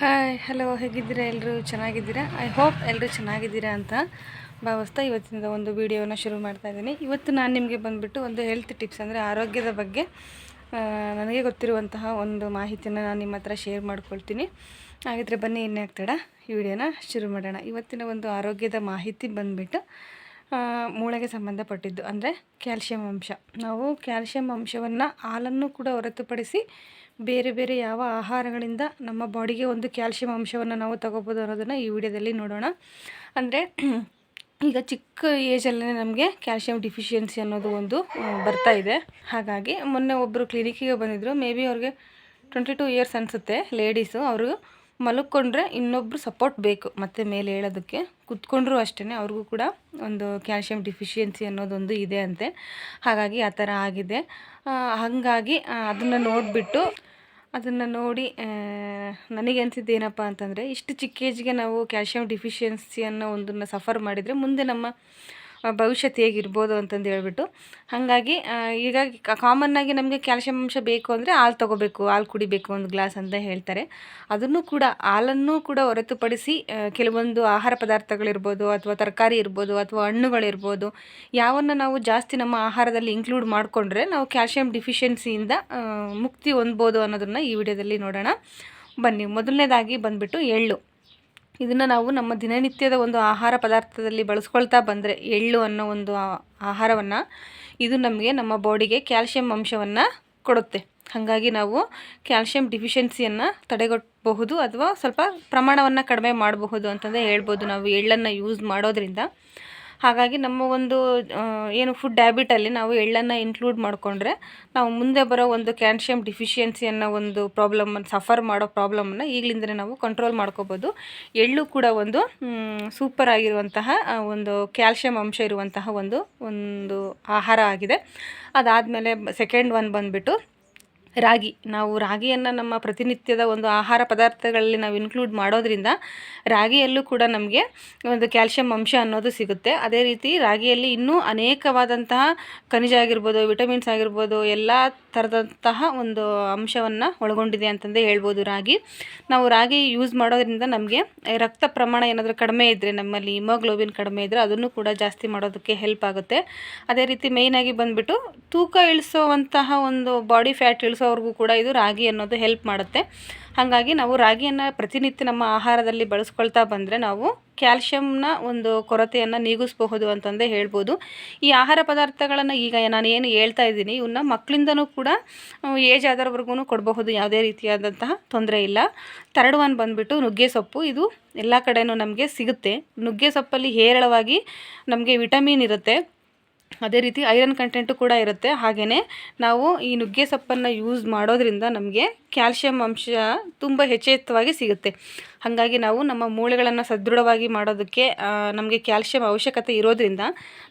Hi hello ಹೇಗಿದ್ದೀರಾ ಎಲ್ಲರೂ? ಚೆನ್ನಾಗಿದ್ದೀರಾ? ಐ ಹೋಪ್ ಎಲ್ಲರೂ ಚೆನ್ನಾಗಿದ್ದೀರಾ ಅಂತ ಭಾವಿಸ್ತಾ ಇವತ್ತಿನ ಒಂದು ವಿಡಿಯೋನ ಶುರು ಮಾಡ್ತಾ ಇದ್ದೀನಿ. ಇವತ್ತು ನಾನು ನಿಮಗೆ ಬಂದುಬಿಟ್ಟು ಒಂದು ಹೆಲ್ತ್ ಟಿಪ್ಸ್ ಅಂದರೆ ಆರೋಗ್ಯದ ಬಗ್ಗೆ ನನಗೆ ಗೊತ್ತಿರುವಂತಹ ಒಂದು ಮಾಹಿತಿನ ನಾನು ನಿಮ್ಮ ಹತ್ರ ಶೇರ್ ಮಾಡ್ಕೊಳ್ತೀನಿ. ಹಾಗಿದ್ರೆ ಬನ್ನಿ, ಇನ್ನೇ ಆಗ್ತಾಡ ಈ ವಿಡಿಯೋನ ಶುರು ಮಾಡೋಣ. ಇವತ್ತಿನ ಒಂದು ಆರೋಗ್ಯದ ಮಾಹಿತಿ ಬಂದುಬಿಟ್ಟು ಮೂಳೆಗೆ ಸಂಬಂಧಪಟ್ಟಿದ್ದು ಅಂದರೆ ಕ್ಯಾಲ್ಶಿಯಂ ಅಂಶ. ನಾವು ಕ್ಯಾಲ್ಶಿಯಂ ಅಂಶವನ್ನು ಹಾಲನ್ನು ಕೂಡ ಹೊರತುಪಡಿಸಿ ಬೇರೆ ಬೇರೆ ಯಾವ ಆಹಾರಗಳಿಂದ ನಮ್ಮ ಬಾಡಿಗೆ ಒಂದು ಕ್ಯಾಲ್ಶಿಯಂ ಅಂಶವನ್ನು ನಾವು ತಗೋಬೋದು ಅನ್ನೋದನ್ನು ಈ ವಿಡಿಯೋದಲ್ಲಿ ನೋಡೋಣ. ಅಂದರೆ ಈಗ ಚಿಕ್ಕ ಏಜಲ್ಲೇ ನಮಗೆ ಕ್ಯಾಲ್ಶಿಯಂ ಡಿಫಿಷಿಯನ್ಸಿ ಅನ್ನೋದು ಒಂದು ಬರ್ತಾ ಇದೆ. ಹಾಗಾಗಿ ಮೊನ್ನೆ ಒಬ್ಬರು ಕ್ಲಿನಿಕ್ಕಿಗೆ ಬಂದಿದ್ದರು ಮೇ ಬಿ ಅವ್ರಿಗೆ ಟ್ವೆಂಟಿ ಟೂ ಇಯರ್ಸ್ ಅನಿಸುತ್ತೆ ಲೇಡೀಸು. ಅವರು ಮಲ್ಕೊಂಡ್ರೆ ಇನ್ನೊಬ್ರು ಸಪೋರ್ಟ್ ಬೇಕು. ಮತ್ತೆ ಮೇಲೆ ಹೇಳೋದಕ್ಕೆ ಕುತ್ಕೊಂಡ್ರು ಅಷ್ಟೇ ಅವ್ರಿಗೂ ಕೂಡ ಒಂದು ಕ್ಯಾಲ್ಶಿಯಂ ಡಿಫಿಷಿಯನ್ಸಿ ಅನ್ನೋದೊಂದು ಇದೆ ಅಂತೆ. ಹಾಗಾಗಿ ಆ ಥರ ಆಗಿದೆ. ಹಾಗಾಗಿ ಅದನ್ನು ನೋಡಿಬಿಟ್ಟು, ಅದನ್ನು ನೋಡಿ ನನಗೆ ಅನಿಸಿದ್ದು ಏನಪ್ಪ ಅಂತಂದರೆ, ಇಷ್ಟು ಚಿಕ್ಕ ಏಜ್ಗೆ ನಾವು ಕ್ಯಾಲ್ಶಿಯಂ ಡಿಫಿಷಿಯನ್ಸಿ ಅನ್ನೋ ಒಂದನ್ನು ಸಫರ್ ಮಾಡಿದರೆ ಮುಂದೆ ನಮ್ಮ ಭವಿಷ್ಯತ್ ಹೇಗಿರ್ಬೋದು ಅಂತಂದು ಹೇಳ್ಬಿಟ್ಟು. ಹಾಗಾಗಿ ಈಗ ಕಾಮನ್ನಾಗಿ ನಮಗೆ ಕ್ಯಾಲ್ಶಿಯಂ ಅಂಶ ಬೇಕು ಅಂದರೆ ಹಾಲು ತೊಗೋಬೇಕು, ಹಾಲು ಕುಡಿಬೇಕು ಒಂದು ಗ್ಲಾಸ್ ಅಂತ ಹೇಳ್ತಾರೆ. ಅದನ್ನು ಕೂಡ, ಹಾಲನ್ನು ಕೂಡ ಹೊರತುಪಡಿಸಿ ಕೆಲವೊಂದು ಆಹಾರ ಪದಾರ್ಥಗಳಿರ್ಬೋದು ಅಥವಾ ತರಕಾರಿ ಇರ್ಬೋದು ಅಥವಾ ಹಣ್ಣುಗಳಿರ್ಬೋದು, ಯಾವನ್ನು ನಾವು ಜಾಸ್ತಿ ನಮ್ಮ ಆಹಾರದಲ್ಲಿ ಇನ್ಕ್ಲೂಡ್ ಮಾಡಿಕೊಂಡ್ರೆ ನಾವು ಕ್ಯಾಲ್ಶಿಯಂ ಡಿಫಿಷಿಯನ್ಸಿಯಿಂದ ಮುಕ್ತಿ ಹೊಂದ್ಬೋದು ಅನ್ನೋದನ್ನು ಈ ವಿಡಿಯೋದಲ್ಲಿ ನೋಡೋಣ. ಬನ್ನಿ, ಮೊದಲನೇದಾಗಿ ಬಂದುಬಿಟ್ಟು ಎಳ್ಳು. ಇದನ್ನು ನಾವು ನಮ್ಮ ದಿನನಿತ್ಯದ ಒಂದು ಆಹಾರ ಪದಾರ್ಥದಲ್ಲಿ ಬಳಸ್ಕೊಳ್ತಾ ಬಂದರೆ ಎಳ್ಳು ಅನ್ನೋ ಒಂದು ಆಹಾರವನ್ನು ಇದು ನಮಗೆ ನಮ್ಮ ಬಾಡಿಗೆ ಕ್ಯಾಲ್ಶಿಯಂ ಅಂಶವನ್ನು ಕೊಡುತ್ತೆ. ಹಾಗಾಗಿ ನಾವು ಕ್ಯಾಲ್ಶಿಯಂ ಡಿಫಿಷಿಯನ್ಸಿಯನ್ನು ತಡೆಗಟ್ಟಬಹುದು ಅಥವಾ ಸ್ವಲ್ಪ ಪ್ರಮಾಣವನ್ನು ಕಡಿಮೆ ಮಾಡಬಹುದು ಅಂತಂದರೆ ಹೇಳ್ಬೋದು ನಾವು ಎಳ್ಳನ್ನು ಯೂಸ್ ಮಾಡೋದ್ರಿಂದ. ಹಾಗಾಗಿ ನಮ್ಮ ಒಂದು ಏನು ಫುಡ್ ಡ್ಯಾಬಿಟಲ್ಲಿ ನಾವು ಎಳ್ಳನ್ನು ಇನ್ಕ್ಲೂಡ್ ಮಾಡಿಕೊಂಡ್ರೆ ನಾವು ಮುಂದೆ ಬರೋ ಒಂದು ಕ್ಯಾಲ್ಶಿಯಂ ಡಿಫಿಷಿಯನ್ಸಿ ಅನ್ನೋ ಒಂದು ಪ್ರಾಬ್ಲಮನ್ನು ಸಫರ್ ಮಾಡೋ ಪ್ರಾಬ್ಲಮನ್ನು ಈಗಲಿಂದಲೇ ನಾವು ಕಂಟ್ರೋಲ್ ಮಾಡ್ಕೋಬೋದು. ಎಳ್ಳು ಕೂಡ ಒಂದು ಸೂಪರ್ ಆಗಿರುವಂತಹ ಒಂದು ಕ್ಯಾಲ್ಶಿಯಂ ಅಂಶ ಇರುವಂತಹ ಒಂದು ಒಂದು ಆಹಾರ ಆಗಿದೆ. ಅದಾದಮೇಲೆ ಸೆಕೆಂಡ್ ಒನ್ ಬಂದುಬಿಟ್ಟು ರಾಗಿ. ನಾವು ರಾಗಿಯನ್ನು ನಮ್ಮ ಪ್ರತಿನಿತ್ಯದ ಒಂದು ಆಹಾರ ಪದಾರ್ಥಗಳಲ್ಲಿ ನಾವು ಇನ್ಕ್ಲೂಡ್ ಮಾಡೋದ್ರಿಂದ ರಾಗಿಯಲ್ಲೂ ಕೂಡ ನಮಗೆ ಒಂದು ಕ್ಯಾಲ್ಶಿಯಂ ಅಂಶ ಅನ್ನೋದು ಸಿಗುತ್ತೆ. ಅದೇ ರೀತಿ ರಾಗಿಯಲ್ಲಿ ಇನ್ನೂ ಅನೇಕವಾದಂತಹ ಖನಿಜ ಆಗಿರ್ಬೋದು ವಿಟಮಿನ್ಸ್ ಆಗಿರ್ಬೋದು, ಎಲ್ಲ ಥರದಂತಹ ಒಂದು ಅಂಶವನ್ನು ಒಳಗೊಂಡಿದೆ ಅಂತಂದೇ ಹೇಳ್ಬೋದು ರಾಗಿ. ನಾವು ರಾಗಿ ಯೂಸ್ ಮಾಡೋದ್ರಿಂದ ನಮಗೆ ರಕ್ತ ಪ್ರಮಾಣ ಏನಾದರೂ ಕಡಿಮೆ ಇದ್ದರೆ ನಮ್ಮಲ್ಲಿ ಹಿಮೋಗ್ಲೋಬಿನ್ ಕಡಿಮೆ ಇದ್ದರೆ ಅದನ್ನು ಕೂಡ ಜಾಸ್ತಿ ಮಾಡೋದಕ್ಕೆ ಹೆಲ್ಪ್ ಆಗುತ್ತೆ. ಅದೇ ರೀತಿ ಮೇಯ್ನಾಗಿ ಬಂದುಬಿಟ್ಟು ತೂಕ ಇಳಿಸೋವಂತಹ ಒಂದು ಬಾಡಿ ಫ್ಯಾಟ್ ಇಳಿಸೋವ್ರಿಗೂ ಕೂಡ ಇದು ರಾಗಿ ಅನ್ನೋದು ಹೆಲ್ಪ್ ಮಾಡುತ್ತೆ. ಹಾಗಾಗಿ ನಾವು ರಾಗಿಯನ್ನು ಪ್ರತಿನಿತ್ಯ ನಮ್ಮ ಆಹಾರದಲ್ಲಿ ಬಳಸ್ಕೊಳ್ತಾ ಬಂದರೆ ನಾವು ಕ್ಯಾಲ್ಶಿಯಂನ ಒಂದು ಕೊರತೆಯನ್ನು ನೀಗಿಸಬಹುದು ಅಂತಂದೇ ಹೇಳ್ಬೋದು. ಈ ಆಹಾರ ಪದಾರ್ಥಗಳನ್ನು ಈಗ ನಾನು ಏನು ಹೇಳ್ತಾ ಇದ್ದೀನಿ ಇವನ್ನ ಮಕ್ಕಳಿಂದನೂ ಕೂಡ ಏಜ್ ಆದರವರೆಗೂ ಕೊಡಬಹುದು, ಯಾವುದೇ ರೀತಿಯಾದಂತಹ ತೊಂದರೆ ಇಲ್ಲ. ಥರ್ಡ್ ಒನ್ ಬಂದುಬಿಟ್ಟು ನುಗ್ಗೆ ಸೊಪ್ಪು, ಇದು ಎಲ್ಲ ಕಡೆಯೂ ನಮಗೆ ಸಿಗುತ್ತೆ. ನುಗ್ಗೆ ಸೊಪ್ಪಲ್ಲಿ ಹೇರಳವಾಗಿ ನಮಗೆ ವಿಟಮಿನ್ ಇರುತ್ತೆ. ಅದೇ ರೀತಿ ಐರನ್ ಕಂಟೆಂಟು ಕೂಡ ಇರುತ್ತೆ. ಹಾಗೆಯೇ ನಾವು ಈ ನುಗ್ಗೆ ಸೊಪ್ಪನ್ನು ಯೂಸ್ ಮಾಡೋದ್ರಿಂದ ನಮಗೆ ಕ್ಯಾಲ್ಶಿಯಂ ಅಂಶ ತುಂಬ ಹೆಚ್ಚೆತ್ತವಾಗಿ ಸಿಗುತ್ತೆ. ಹಾಗಾಗಿ ನಾವು ನಮ್ಮ ಮೂಳೆಗಳನ್ನು ಸದೃಢವಾಗಿ ಮಾಡೋದಕ್ಕೆ ನಮಗೆ ಕ್ಯಾಲ್ಶಿಯಂ ಅವಶ್ಯಕತೆ ಇರೋದ್ರಿಂದ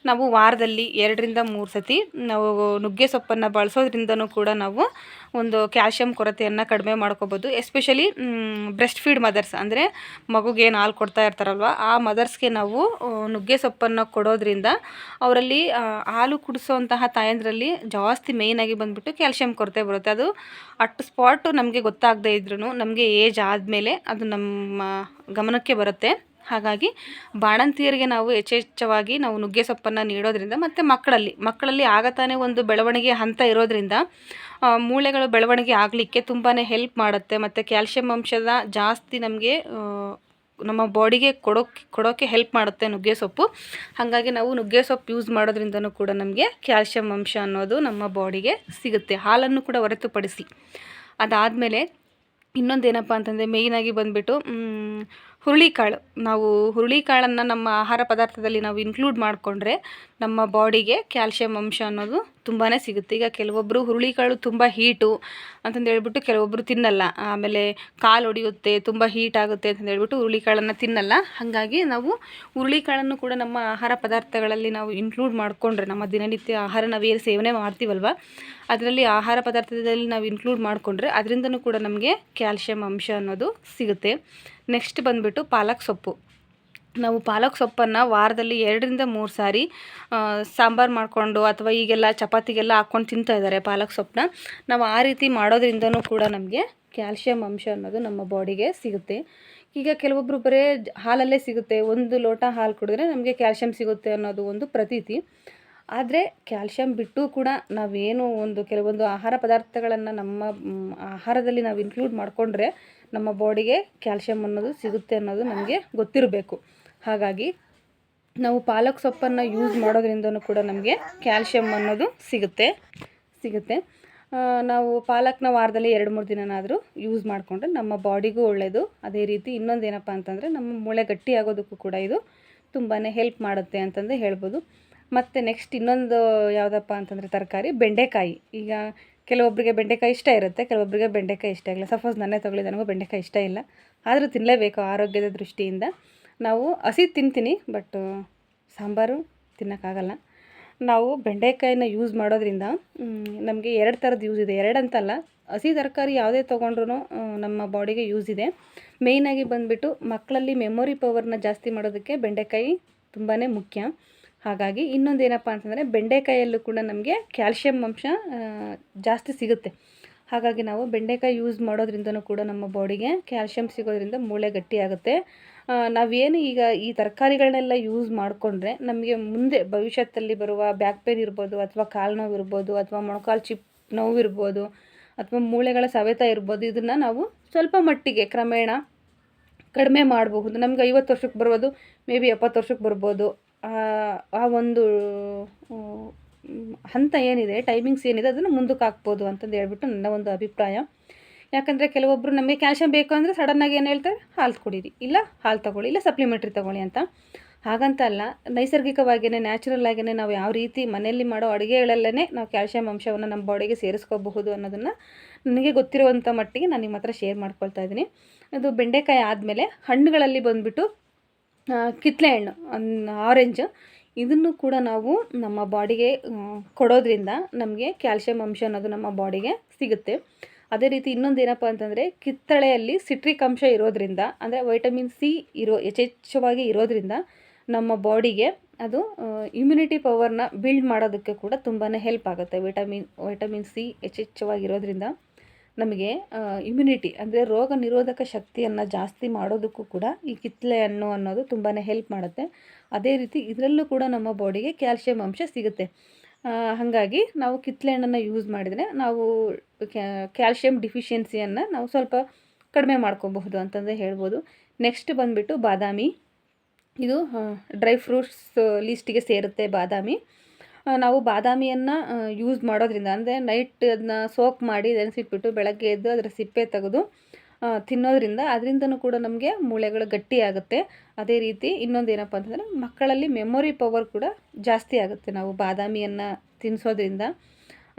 ನಾವು ವಾರದಲ್ಲಿ ಎರಡರಿಂದ ಮೂರು ಸತಿ ನಾವು ನುಗ್ಗೆ ಸೊಪ್ಪನ್ನು ಬಳಸೋದ್ರಿಂದನೂ ಕೂಡ ನಾವು ಒಂದು ಕ್ಯಾಲ್ಶಿಯಂ ಕೊರತೆಯನ್ನು ಕಡಿಮೆ ಮಾಡ್ಕೋಬೋದು. ಎಸ್ಪೆಷಲಿ ಬ್ರೆಸ್ಟ್ ಫೀಡ್ ಮದರ್ಸ್ ಅಂದರೆ ಮಗುಗೆ ಏನು ಹಾಲು ಕೊಡ್ತಾ ಇರ್ತಾರಲ್ವ, ಆ ಮದರ್ಸ್ಗೆ ನಾವು ನುಗ್ಗೆ ಸೊಪ್ಪನ್ನು ಕೊಡೋದ್ರಿಂದ ಅವರಲ್ಲಿ ಹಾಲು ಕುಡಿಸೋಂತಹ ತಾಯಂದ್ರಲ್ಲಿ ಜಾಸ್ತಿ ಮೇಯ್ನಾಗಿ ಬಂದುಬಿಟ್ಟು ಕ್ಯಾಲ್ಶಿಯಂ ಕೊರತೆ ಬರುತ್ತೆ. ಅದು ಅಟ್ ಸ್ಪಾಟು ನಮಗೆ ಗೊತ್ತಾಗದೇ ಇದ್ರೂ ನಮಗೆ ಏಜ್ ಆದಮೇಲೆ ಅದು ನಮ್ಮ ಗಮನಕ್ಕೆ ಬರುತ್ತೆ. ಹಾಗಾಗಿ ಬಾಣಂತಿಯರಿಗೆ ನಾವು ಯಥೇಚ್ಛವಾಗಿ ನಾವು ನುಗ್ಗೆ ಸೊಪ್ಪನ್ನು ನೀಡೋದ್ರಿಂದ ಮತ್ತು ಮಕ್ಕಳಲ್ಲಿ ಮಕ್ಕಳಲ್ಲಿ ಆಗತಾನೆ ಒಂದು ಬೆಳವಣಿಗೆ ಹಂತ ಇರೋದ್ರಿಂದ ಮೂಳೆಗಳು ಬೆಳವಣಿಗೆ ಆಗಲಿಕ್ಕೆ ತುಂಬಾ ಹೆಲ್ಪ್ ಮಾಡುತ್ತೆ. ಮತ್ತು ಕ್ಯಾಲ್ಶಿಯಂ ಅಂಶದ ಜಾಸ್ತಿ ನಮಗೆ ನಮ್ಮ ಬಾಡಿಗೆ ಕೊಡೋಕ್ಕೆ ಕೊಡೋಕ್ಕೆ ಹೆಲ್ಪ್ ಮಾಡುತ್ತೆ ನುಗ್ಗೆ ಸೊಪ್ಪು. ಹಾಗಾಗಿ ನಾವು ನುಗ್ಗೆ ಸೊಪ್ಪು ಯೂಸ್ ಮಾಡೋದ್ರಿಂದನೂ ಕೂಡ ನಮಗೆ ಕ್ಯಾಲ್ಶಿಯಂ ಅಂಶ ಅನ್ನೋದು ನಮ್ಮ ಬಾಡಿಗೆ ಸಿಗುತ್ತೆ. ಹಾಲನ್ನು ಕೂಡ ಹೊರತುಪಡಿಸಿ. ಅದಾದಮೇಲೆ ಇನ್ನೊಂದೇನಪ್ಪ ಅಂತಂದರೆ ಮೇಯ್ನಾಗಿ ಬಂದುಬಿಟ್ಟು ಹುರುಳಿಕಾಳು. ನಾವು ಹುರುಳಿಕಾಳನ್ನು ನಮ್ಮ ಆಹಾರ ಪದಾರ್ಥದಲ್ಲಿ ನಾವು ಇನ್ಕ್ಲೂಡ್ ಮಾಡಿಕೊಂಡ್ರೆ ನಮ್ಮ ಬಾಡಿಗೆ ಕ್ಯಾಲ್ಶಿಯಂ ಅಂಶ ಅನ್ನೋದು ತುಂಬಾ ಸಿಗುತ್ತೆ. ಈಗ ಕೆಲವೊಬ್ಬರು ಹುರುಳಿಕಾಳು ತುಂಬ ಹೀಟು ಅಂತಂದು ಹೇಳ್ಬಿಟ್ಟು ಕೆಲವೊಬ್ಬರು ತಿನ್ನಲ್ಲ. ಆಮೇಲೆ ಕಾಲು ಒಡೆಯುತ್ತೆ, ತುಂಬ ಹೀಟ್ ಆಗುತ್ತೆ ಅಂತಂದು ಹೇಳ್ಬಿಟ್ಟು ಹುರುಳಿಕಾಳನ್ನು ತಿನ್ನಲ್ಲ. ಹಾಗಾಗಿ ನಾವು ಹುರುಳಿಕಾಳನ್ನು ಕೂಡ ನಮ್ಮ ಆಹಾರ ಪದಾರ್ಥಗಳಲ್ಲಿ ನಾವು ಇನ್ಕ್ಲೂಡ್ ಮಾಡಿಕೊಂಡ್ರೆ, ನಮ್ಮ ದಿನನಿತ್ಯ ಆಹಾರ ನಾವೇನು ಸೇವನೆ ಮಾಡ್ತೀವಲ್ವ? ಅದರಲ್ಲಿ ಆಹಾರ ಪದಾರ್ಥದಲ್ಲಿ ನಾವು ಇನ್ಕ್ಲೂಡ್ ಮಾಡಿಕೊಂಡ್ರೆ ಅದರಿಂದನೂ ಕೂಡ ನಮಗೆ ಕ್ಯಾಲ್ಶಿಯಂ ಅಂಶ ಅನ್ನೋದು ಸಿಗುತ್ತೆ. ನೆಕ್ಸ್ಟ್ ಬಂದುಬಿಟ್ಟು ಪಾಲಕ್ ಸೊಪ್ಪು. ನಾವು ಪಾಲಕ್ ಸೊಪ್ಪನ್ನು ವಾರದಲ್ಲಿ ಎರಡರಿಂದ ಮೂರು ಸಾರಿ ಸಾಂಬಾರು ಮಾಡಿಕೊಂಡು ಅಥವಾ ಈಗೆಲ್ಲ ಚಪಾತಿಗೆಲ್ಲ ಹಾಕ್ಕೊಂಡು ತಿಂತಾ ಇದ್ದಾರೆ ಪಾಲಕ್ ಸೊಪ್ಪನ್ನ. ನಾವು ಆ ರೀತಿ ಮಾಡೋದ್ರಿಂದನೂ ಕೂಡ ನಮಗೆ ಕ್ಯಾಲ್ಶಿಯಂ ಅಂಶ ಅನ್ನೋದು ನಮ್ಮ ಬಾಡಿಗೆ ಸಿಗುತ್ತೆ. ಈಗ ಕೆಲವೊಬ್ಬರು ಬರೇ ಹಾಲಲ್ಲೇ ಸಿಗುತ್ತೆ. ಒಂದು ಲೋಟ ಹಾಲು ಕುಡಿದ್ರೆ ನಮಗೆ ಕ್ಯಾಲ್ಶಿಯಂ ಸಿಗುತ್ತೆ ಅನ್ನೋದು ಒಂದು ಪ್ರತೀತಿ. ಆದರೆ ಕ್ಯಾಲ್ಶಿಯಂ ಬಿಟ್ಟು ಕೂಡ ನಾವೇನು ಒಂದು ಕೆಲವೊಂದು ಆಹಾರ ಪದಾರ್ಥಗಳನ್ನು ನಮ್ಮ ಆಹಾರದಲ್ಲಿ ನಾವು ಇನ್ಕ್ಲೂಡ್ ಮಾಡಿಕೊಂಡ್ರೆ ನಮ್ಮ ಬಾಡಿಗೆ ಕ್ಯಾಲ್ಶಿಯಂ ಅನ್ನೋದು ಸಿಗುತ್ತೆ ಅನ್ನೋದು ನಮಗೆ ಗೊತ್ತಿರಬೇಕು. ಹಾಗಾಗಿ ನಾವು ಪಾಲಕ್ ಸೊಪ್ಪನ್ನು ಯೂಸ್ ಮಾಡೋದ್ರಿಂದನೂ ಕೂಡ ನಮಗೆ ಕ್ಯಾಲ್ಶಿಯಂ ಅನ್ನೋದು ಸಿಗುತ್ತೆ ಸಿಗುತ್ತೆ. ನಾವು ಪಾಲಕ್ನ ವಾರದಲ್ಲಿ ಎರಡು, ಮೂರು ದಿನನಾದರೂ ಯೂಸ್ ಮಾಡಿಕೊಂಡ್ರೆ ನಮ್ಮ ಬಾಡಿಗೂ ಒಳ್ಳೆಯದು ಅದೇ ರೀತಿ ಇನ್ನೊಂದು ಏನಪ್ಪ ಅಂತಂದರೆ ನಮ್ಮ ಮೂಳೆ ಗಟ್ಟಿ ಆಗೋದಕ್ಕೂ ಕೂಡ ಇದು ತುಂಬಾ ಹೆಲ್ಪ್ ಮಾಡುತ್ತೆ ಅಂತಂದು ಹೇಳ್ಬೋದು. ಮತ್ತು ನೆಕ್ಸ್ಟ್ ಇನ್ನೊಂದು ಯಾವುದಪ್ಪ ಅಂತಂದರೆ ತರಕಾರಿ, ಬೆಂಡೆಕಾಯಿ. ಈಗ ಕೆಲವೊಬ್ಬರಿಗೆ ಬೆಂಡೆಕಾಯಿ ಇಷ್ಟ ಇರುತ್ತೆ ಕೆಲವೊಬ್ಬರಿಗೆ ಬೆಂಡೆಕಾಯಿ ಇಷ್ಟ ಇಲ್ಲ. ಸಪೋಸ್ ನನ್ನೇ ತಗೊಳ್ಳಿ, ನನಗೂ ಬೆಂಡೆಕಾಯಿ ಇಷ್ಟ ಇಲ್ಲ. ಆದರೂ ತಿನ್ನಲೇಬೇಕು ಆರೋಗ್ಯದ ದೃಷ್ಟಿಯಿಂದ. ನಾವು ಹಸಿ ತಿಂತೀನಿ ಬಟ್ ಸಾಂಬಾರು ತಿನ್ನೋಕ್ಕಾಗಲ್ಲ. ನಾವು ಬೆಂಡೆಕಾಯಿನ ಯೂಸ್ ಮಾಡೋದ್ರಿಂದ ನಮಗೆ ಎರಡು ಥರದ ಯೂಸ್ ಇದೆ. ಎರಡಂತಲ್ಲ ಹಸಿ ತರಕಾರಿ ಯಾವುದೇ ತೊಗೊಂಡ್ರೂ ನಮ್ಮ ಬಾಡಿಗೆ ಯೂಸ್ ಇದೆ. ಮೇಯ್ನಾಗಿ ಬಂದುಬಿಟ್ಟು ಮಕ್ಕಳಲ್ಲಿ ಮೆಮೊರಿ ಪವರ್ನ ಜಾಸ್ತಿ ಮಾಡೋದಕ್ಕೆ ಬೆಂಡೆಕಾಯಿ ತುಂಬಾ ಮುಖ್ಯ. ಹಾಗಾಗಿ ಇನ್ನೊಂದು ಏನಪ್ಪ ಅಂತಂದರೆ, ಬೆಂಡೆಕಾಯಲ್ಲೂ ಕೂಡ ನಮಗೆ ಕ್ಯಾಲ್ಶಿಯಂ ಅಂಶ ಜಾಸ್ತಿ ಸಿಗುತ್ತೆ. ಹಾಗಾಗಿ ನಾವು ಬೆಂಡೆಕಾಯಿ ಯೂಸ್ ಮಾಡೋದ್ರಿಂದನೂ ಕೂಡ ನಮ್ಮ ಬಾಡಿಗೆ ಕ್ಯಾಲ್ಶಿಯಂ ಸಿಗೋದ್ರಿಂದ ಮೂಳೆ ಗಟ್ಟಿಯಾಗುತ್ತೆ. ನಾವೇನು ಈಗ ಈ ತರಕಾರಿಗಳನ್ನೆಲ್ಲ ಯೂಸ್ ಮಾಡಿಕೊಂಡ್ರೆ ನಮಗೆ ಮುಂದೆ ಭವಿಷ್ಯತ್ತಲ್ಲಿ ಬರುವ ಬ್ಯಾಕ್ ಪೇನ್ ಇರ್ಬೋದು ಅಥವಾ ಕಾಲು ನೋವು ಇರ್ಬೋದು ಅಥವಾ ಮೊಣಕಾಲು ಚಿಪ್ ನೋವು ಇರ್ಬೋದು ಅಥವಾ ಮೂಳೆಗಳ ಸವೆತ ಇರ್ಬೋದು ಇದನ್ನು ನಾವು ಸ್ವಲ್ಪ ಮಟ್ಟಿಗೆ ಕ್ರಮೇಣ ಕಡಿಮೆ ಮಾಡಬಹುದು. ನಮ್ಗೆ ಐವತ್ತು ವರ್ಷಕ್ಕೆ ಬರ್ಬೋದು ಮೇ ಬಿ ಎಪ್ಪತ್ತು ವರ್ಷಕ್ಕೆ ಬರ್ಬೋದು ಆ, ಆ ಒಂದು ಹಂತ ಏನಿದೆ ಟೈಮಿಂಗ್ಸ್ ಏನಿದೆ ಅದನ್ನು ಮುಂದಕ್ಕೆ ಹಾಕ್ಬೋದು ಅಂತಂದು ಹೇಳ್ಬಿಟ್ಟು ನನ್ನ ಒಂದು ಅಭಿಪ್ರಾಯ. ಯಾಕಂದರೆ ಕೆಲವೊಬ್ಬರು ನಮಗೆ ಕ್ಯಾಲ್ಶಿಯಂ ಬೇಕು ಅಂದರೆ ಸಡನ್ನಾಗಿ ಏನು ಹೇಳ್ತಾರೆ? ಹಾಲು ಕುಡೀರಿ. ಇಲ್ಲ, ಹಾಲು ತಗೊಳ್ಳಿ, ಇಲ್ಲ ಸಪ್ಲಿಮೆಂಟ್ರಿ ತಗೊಳ್ಳಿ ಅಂತ. ಹಾಗಂತ ಅಲ್ಲ ನೈಸರ್ಗಿಕವಾಗಿಯೇ ನ್ಯಾಚುರಲ್ ಆಗಿಯೇ ನಾವು ಯಾವ ರೀತಿ ಮನೆಯಲ್ಲಿ ಮಾಡೋ ಅಡುಗೆಗಳಲ್ಲೇ ನಾವು ಕ್ಯಾಲ್ಶಿಯಂ ಅಂಶವನ್ನು ನಮ್ಮ ಬಾಡಿಗೆ ಸೇರಿಸ್ಕೋಬಹುದು ಅನ್ನೋದನ್ನು ನನಗೆ ಗೊತ್ತಿರುವಂಥ ಮಟ್ಟಿಗೆ ನಾನು ನಿಮ್ಮ ಹತ್ರ ಶೇರ್ ಮಾಡ್ಕೊಳ್ತಾ ಇದ್ದೀನಿ. ಅದು ಬೆಂಡೆಕಾಯಿ ಆದಮೇಲೆ ಹಣ್ಣುಗಳಲ್ಲಿ ಬಂದುಬಿಟ್ಟು ಕಿತ್ತಳೆ ಹಣ್ಣು ಆರೆಂಜ್ ಇದನ್ನು ಕೂಡ ನಾವು ನಮ್ಮ ಬಾಡಿಗೆ ಕೊಡೋದ್ರಿಂದ ನಮಗೆ ಕ್ಯಾಲ್ಶಿಯಂ ಅಂಶ ಅನ್ನೋದು ನಮ್ಮ ಬಾಡಿಗೆ ಸಿಗುತ್ತೆ. ಅದೇ ರೀತಿ ಇನ್ನೊಂದು ಏನಪ್ಪ ಅಂತಂದರೆ ಕಿತ್ತಳೆಯಲ್ಲಿ ಸಿಟ್ರಿಕ್ ಅಂಶ ಇರೋದ್ರಿಂದ, ಅಂದರೆ ವೈಟಮಿನ್ ಸಿ ಇರೋ, ಯಥೇಚ್ಛವಾಗಿ ಇರೋದ್ರಿಂದ ನಮ್ಮ ಬಾಡಿಗೆ ಅದು ಇಮ್ಯುನಿಟಿ ಪವರ್ನ ಬಿಲ್ಡ್ ಮಾಡೋದಕ್ಕೆ ಕೂಡ ತುಂಬಾ ಹೆಲ್ಪ್ ಆಗುತ್ತೆ. ವಿಟಮಿನ್ ವೈಟಮಿನ್ ಸಿ ಯಥೇಚ್ಛವಾಗಿರೋದ್ರಿಂದ ನಮಗೆ ಇಮ್ಯುನಿಟಿ ಅಂದರೆ ರೋಗ ನಿರೋಧಕ ಶಕ್ತಿಯನ್ನು ಜಾಸ್ತಿ ಮಾಡೋದಕ್ಕೂ ಕೂಡ ಈ ಕಿತ್ತಳೆ ಹಣ್ಣು ಅನ್ನೋದು ತುಂಬಾ ಹೆಲ್ಪ್ ಮಾಡುತ್ತೆ. ಅದೇ ರೀತಿ ಇದರಲ್ಲೂ ಕೂಡ ನಮ್ಮ ಬಾಡಿಗೆ ಕ್ಯಾಲ್ಶಿಯಂ ಅಂಶ ಸಿಗುತ್ತೆ. ಹಾಗಾಗಿ ನಾವು ಕಿತ್ತಳೆ ಹಣ್ಣನ್ನು ಯೂಸ್ ಮಾಡಿದರೆ ನಾವು ಕ್ಯಾಲ್ಶಿಯಂ ಡಿಫಿಷಿಯನ್ಸಿಯನ್ನು ನಾವು ಸ್ವಲ್ಪ ಕಡಿಮೆ ಮಾಡ್ಕೋಬಹುದು ಅಂತಂದರೆ ಹೇಳ್ಬೋದು. ನೆಕ್ಸ್ಟ್ ಬಂದುಬಿಟ್ಟು ಬಾದಾಮಿ. ಇದು ಡ್ರೈ ಫ್ರೂಟ್ಸ್ ಲೀಸ್ಟಿಗೆ ಸೇರುತ್ತೆ ಬಾದಾಮಿ. ನಾವು ಬಾದಾಮಿಯನ್ನು ಯೂಸ್ ಮಾಡೋದ್ರಿಂದ ಅಂದರೆ ನೈಟ್ ಅದನ್ನ ಸೋಕ್ ಮಾಡಿ ನೆನೆಸಿಟ್ಬಿಟ್ಟು ಬೆಳಗ್ಗೆ ಎದ್ದು ಅದರ ಸಿಪ್ಪೆ ತೆಗೆದು ತಿನ್ನೋದ್ರಿಂದ ಅದರಿಂದನೂ ಕೂಡ ನಮಗೆ ಮೂಳೆಗಳು ಗಟ್ಟಿಯಾಗುತ್ತೆ ಅದೇ ರೀತಿ ಇನ್ನೊಂದು ಏನಪ್ಪ ಅಂತಂದರೆ ಮಕ್ಕಳಲ್ಲಿ ಮೆಮೊರಿ ಪವರ್ ಕೂಡ ಜಾಸ್ತಿ ಆಗುತ್ತೆ ನಾವು ಬಾದಾಮಿಯನ್ನು ತಿನ್ನಿಸೋದ್ರಿಂದ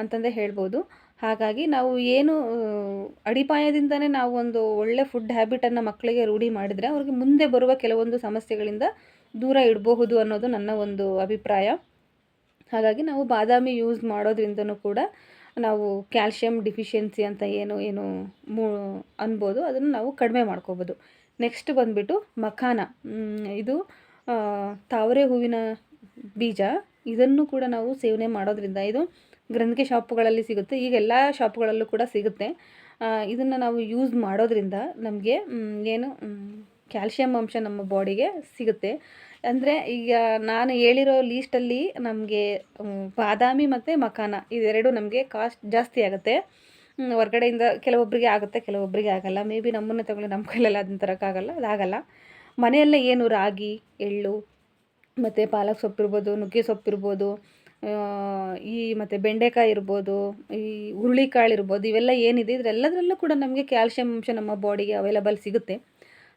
ಅಂತಂದೇ ಹೇಳ್ಬೋದು. ಹಾಗಾಗಿ ನಾವು ಏನು ಅಡಿಪಾಯದಿಂದನೇ ನಾವು ಒಂದು ಒಳ್ಳೆ ಫುಡ್ ಹ್ಯಾಬಿಟನ್ನು ಮಕ್ಕಳಿಗೆ ರೂಢಿ ಮಾಡಿದರೆ ಅವ್ರಿಗೆ ಮುಂದೆ ಬರುವ ಕೆಲವೊಂದು ಸಮಸ್ಯೆಗಳಿಂದ ದೂರ ಇಡಬಹುದು ಅನ್ನೋದು ನನ್ನ ಒಂದು ಅಭಿಪ್ರಾಯ. ಹಾಗಾಗಿ ನಾವು ಬಾದಾಮಿ ಯೂಸ್ ಮಾಡೋದ್ರಿಂದನೂ ಕೂಡ ನಾವು ಕ್ಯಾಲ್ಶಿಯಂ ಡಿಫಿಷಿಯನ್ಸಿ ಅಂತ ಏನು ಏನು ಮೂ, ಅನ್ಬೋದು, ಅದನ್ನು ನಾವು ಕಡಿಮೆ ಮಾಡ್ಕೋಬೋದು. ನೆಕ್ಸ್ಟ್ ಬಂದುಬಿಟ್ಟು ಮಖಾನ. ಇದು ತಾವರೆ ಹೂವಿನ ಬೀಜ. ಇದನ್ನು ಕೂಡ ನಾವು ಸೇವನೆ ಮಾಡೋದ್ರಿಂದ ಇದು ಗ್ರಂಥಿಕೆ ಶಾಪ್ಗಳಲ್ಲಿ ಸಿಗುತ್ತೆ. ಈಗ ಎಲ್ಲ ಶಾಪುಗಳಲ್ಲೂ ಕೂಡ ಸಿಗುತ್ತೆ. ಇದನ್ನು ನಾವು ಯೂಸ್ ಮಾಡೋದ್ರಿಂದ ನಮಗೆ ಏನು ಕ್ಯಾಲ್ಶಿಯಂ ಅಂಶ ನಮ್ಮ ಬಾಡಿಗೆ ಸಿಗುತ್ತೆ. ಅಂದರೆ ಈಗ ನಾನು ಹೇಳಿರೋ ಲೀಸ್ಟಲ್ಲಿ ನಮಗೆ ಬಾದಾಮಿ ಮತ್ತು ಮಖಾನ ಇದೆರಡು ನಮಗೆ ಕಾಸ್ಟ್ ಜಾಸ್ತಿ ಆಗುತ್ತೆ. ಹೊರ್ಗಡೆಯಿಂದ ಕೆಲವೊಬ್ಬರಿಗೆ ಆಗುತ್ತೆ ಕೆಲವೊಬ್ಬರಿಗೆ ಆಗಲ್ಲ. ಮೇ ಬಿ ನಮ್ಮನ್ನೇ ತಗೊಳ್ಳಿ ನಮ್ಮ ಕೈಲೆಲ್ಲ ಅದನ್ನ ತರೋಕ್ಕಾಗಲ್ಲ ಅದಾಗಲ್ಲ ಮನೆಯಲ್ಲೇ ಏನು ರಾಗಿ, ಎಳ್ಳು, ಮತ್ತು ಪಾಲಕ್ ಸೊಪ್ಪು ಇರ್ಬೋದು, ನುಗ್ಗೆ ಸೊಪ್ಪಿರ್ಬೋದು ಈ ಮತ್ತು ಬೆಂಡೆಕಾಯಿ ಇರ್ಬೋದು, ಈ ಹುರುಳಿಕಾಳು ಇರ್ಬೋದು, ಇವೆಲ್ಲ ಏನಿದೆ, ಇದರೆಲ್ಲದರಲ್ಲೂ ಕೂಡ ನಮಗೆ ಕ್ಯಾಲ್ಶಿಯಂ ಅಂಶ ನಮ್ಮ ಬಾಡಿಗೆ ಅವೈಲಬಲ್ ಸಿಗುತ್ತೆ.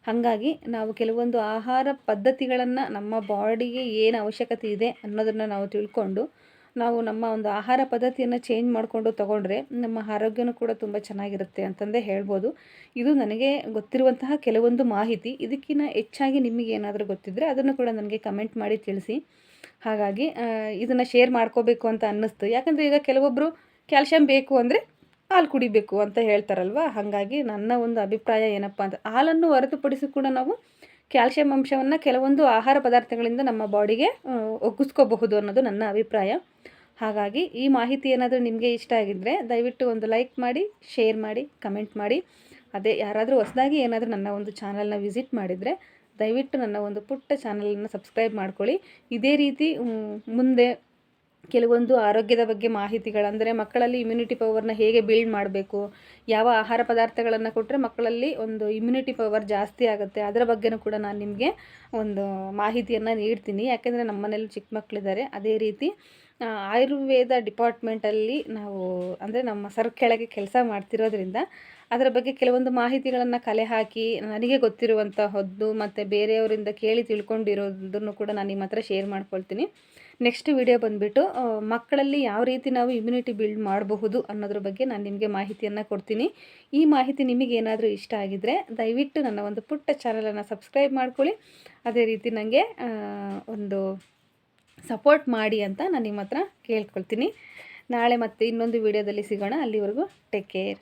ಹಾಗಾಗಿ ನಾವು ಕೆಲವೊಂದು ಆಹಾರ ಪದ್ಧತಿಗಳನ್ನು ನಮ್ಮ ಬಾಡಿಗೆ ಏನು ಅವಶ್ಯಕತೆ ಇದೆ ಅನ್ನೋದನ್ನು ನಾವು ತಿಳ್ಕೊಂಡು ನಾವು ನಮ್ಮ ಒಂದು ಆಹಾರ ಪದ್ಧತಿಯನ್ನು ಚೇಂಜ್ ಮಾಡಿಕೊಂಡು ತಗೊಂಡ್ರೆ ನಮ್ಮ ಆರೋಗ್ಯನೂ ಕೂಡ ತುಂಬ ಚೆನ್ನಾಗಿರುತ್ತೆ ಅಂತಂದೇ ಹೇಳ್ಬೋದು. ಇದು ನನಗೆ ಗೊತ್ತಿರುವಂತಹ ಕೆಲವೊಂದು ಮಾಹಿತಿ. ಇದಕ್ಕಿಂತ ಹೆಚ್ಚಾಗಿ ನಿಮಗೆ ಏನಾದರೂ ಗೊತ್ತಿದ್ದರೆ ಅದನ್ನು ಕೂಡ ನನಗೆ ಕಮೆಂಟ್ ಮಾಡಿ ತಿಳಿಸಿ. ಹಾಗಾಗಿ ಇದನ್ನು ಶೇರ್ ಮಾಡ್ಕೋಬೇಕು ಅಂತ ಅನ್ನಿಸ್ತು. ಯಾಕಂದರೆ ಈಗ ಕೆಲವೊಬ್ಬರು ಕ್ಯಾಲ್ಶಿಯಂ ಬೇಕು ಅಂದರೆ ಹಾಲು ಕುಡಿಬೇಕು ಅಂತ ಹೇಳ್ತಾರಲ್ವ? ಹಾಗಾಗಿ ನನ್ನ ಒಂದು ಅಭಿಪ್ರಾಯ ಏನಪ್ಪ ಅಂತ ಹಾಲನ್ನು ಹೊರತುಪಡಿಸಿ ಕೂಡ ನಾವು ಕ್ಯಾಲ್ಶಿಯಂ ಅಂಶವನ್ನು ಕೆಲವೊಂದು ಆಹಾರ ಪದಾರ್ಥಗಳಿಂದ ನಮ್ಮ ಬಾಡಿಗೆ ಒಗ್ಗಿಸ್ಕೋಬಹುದು ಅನ್ನೋದು ನನ್ನ ಅಭಿಪ್ರಾಯ. ಹಾಗಾಗಿ ಈ ಮಾಹಿತಿ ಏನಾದರೂ ನಿಮಗೆ ಇಷ್ಟ ಆಗಿದ್ದರೆ ದಯವಿಟ್ಟು ಒಂದು ಲೈಕ್ ಮಾಡಿ, ಶೇರ್ ಮಾಡಿ, ಕಮೆಂಟ್ ಮಾಡಿ. ಅದೇ ಯಾರಾದರೂ ಹೊಸದಾಗಿ ಏನಾದರೂ ನನ್ನ ಒಂದು ಚಾನಲ್ನ ವಿಸಿಟ್ ಮಾಡಿದರೆ ದಯವಿಟ್ಟು ನನ್ನ ಒಂದು ಪುಟ್ಟ ಚಾನಲನ್ನು ಸಬ್ಸ್ಕ್ರೈಬ್ ಮಾಡ್ಕೊಳ್ಳಿ. ಇದೇ ರೀತಿ ಮುಂದೆ ಕೆಲವೊಂದು ಆರೋಗ್ಯದ ಬಗ್ಗೆ ಮಾಹಿತಿಗಳಂದರೆ ಮಕ್ಕಳಲ್ಲಿ ಇಮ್ಯುನಿಟಿ ಪವರ್ನ ಹೇಗೆ ಬಿಲ್ಡ್ ಮಾಡಬೇಕು, ಯಾವ ಆಹಾರ ಪದಾರ್ಥಗಳನ್ನು ಕೊಟ್ಟರೆ ಮಕ್ಕಳಲ್ಲಿ ಒಂದು ಇಮ್ಯುನಿಟಿ ಪವರ್ ಜಾಸ್ತಿ ಆಗುತ್ತೆ, ಅದರ ಬಗ್ಗೆನೂ ಕೂಡ ನಾನು ನಿಮಗೆ ಒಂದು ಮಾಹಿತಿಯನ್ನು ನೀಡ್ತೀನಿ. ಯಾಕೆಂದರೆ ನಮ್ಮ ಮನೇಲಿ ಚಿಕ್ಕ ಮಕ್ಕಳಿದ್ದಾರೆ ಅದೇ ರೀತಿ ಆಯುರ್ವೇದ ಡಿಪಾರ್ಟ್ಮೆಂಟಲ್ಲಿ ನಾವು, ಅಂದರೆ ನಮ್ಮ ಸರ್ ಕೆಳಗೆ ಕೆಲಸ ಮಾಡ್ತಿರೋದ್ರಿಂದ ಅದರ ಬಗ್ಗೆ ಕೆಲವೊಂದು ಮಾಹಿತಿಗಳನ್ನು ಕಲೆ ಹಾಕಿ, ನನಗೆ ಗೊತ್ತಿರುವಂತಹದ್ದು ಮತ್ತು ಬೇರೆಯವರಿಂದ ಕೇಳಿ ತಿಳ್ಕೊಂಡಿರೋದನ್ನು ಕೂಡ ನಾನು ನಿಮ್ಮ ಹತ್ರ ಶೇರ್ ಮಾಡ್ಕೊಳ್ತೀನಿ. ನೆಕ್ಸ್ಟ್ ವಿಡಿಯೋ ಬಂದುಬಿಟ್ಟು ಮಕ್ಕಳಲ್ಲಿ ಯಾವ ರೀತಿ ನಾವು ಇಮ್ಯುನಿಟಿ ಬಿಲ್ಡ್ ಮಾಡಬಹುದು ಅನ್ನೋದ್ರ ಬಗ್ಗೆ ನಾನು ನಿಮಗೆ ಮಾಹಿತಿಯನ್ನು ಕೊಡ್ತೀನಿ. ಈ ಮಾಹಿತಿ ನಿಮಗೆ ಏನಾದರೂ ಇಷ್ಟ ಆಗಿದ್ದರೆ ದಯವಿಟ್ಟು ನನ್ನ ಒಂದು ಪುಟ್ಟ ಚಾನಲನ್ನು ಸಬ್ಸ್ಕ್ರೈಬ್ ಮಾಡ್ಕೊಳ್ಳಿ. ಅದೇ ರೀತಿ ನನಗೆ ಒಂದು ಸಪೋರ್ಟ್ ಮಾಡಿ ಅಂತ ನಾನು ನಿಮ್ಮ ಹತ್ರ ಕೇಳ್ಕೊಳ್ತೀನಿ. ನಾಳೆ ಮತ್ತೆ ಇನ್ನೊಂದು ವಿಡಿಯೋದಲ್ಲಿ ಸಿಗೋಣ. ಅಲ್ಲಿವರೆಗೂ ಟೇಕ್ ಕೇರ್